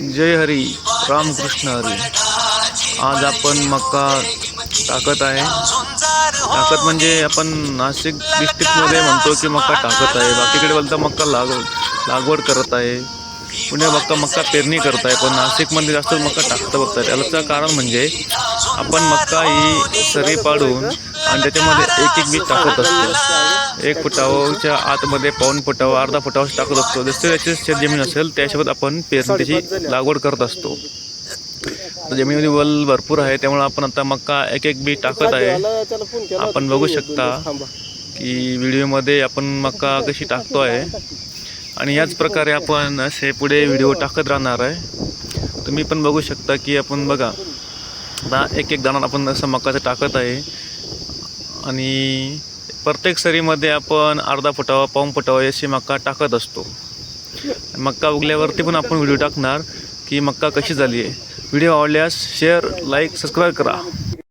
जय हरी रामकृष्ण हरी. आज आपण मक्का टाकत आहे. टाकत म्हणजे आपण नाशिक डिस्ट्रिक्टमध्ये म्हणतो की मक्का टाकत आहे. बाकीकडे बोलता मक्का लाग लागवड करत आहे. पुणे मक्का मक्का पेरणी करत आहे. पण नाशिकमध्ये जास्त मक्का टाकतं बघतात याचं कारण म्हणजे आपण मक्का ही सरी पाडून आणि त्याच्यामध्ये एक एक बीज टाकत असतो. एक फुटावच्या आतमध्ये पाऊन फुटावं अर्धा फुटावर टाकत असतो. जसं त्याची शेत जमीन असेल त्यासोबत आपण पेरणीची लागवड करत असतो. जमिनीमध्ये वल भरपूर आहे त्यामुळे आपण आता मक्का एक एक बी टाकत आहे. आपण बघू शकता की व्हिडिओमध्ये आपण मक्का कशी टाकतो आहे. आणि याच प्रकारे आपण असे पुढे व्हिडिओ टाकत राहणार आहे. तुम्ही पण बघू शकता की आपण बघा एक एक दाणा आपण असं मक्काचं टाकत आहे. आणि प्रत्येक सरीमध्ये आपण अर्धा फुटावा पाऊन फुटावा अशी मक्का टाकत असतो. मक्का उगल्यावरती पण आपण व्हिडिओ टाकणार की मक्का कशी झाली आहे व्हिडिओ आवडल्यास शेअर लाईक सबस्क्राईब करा.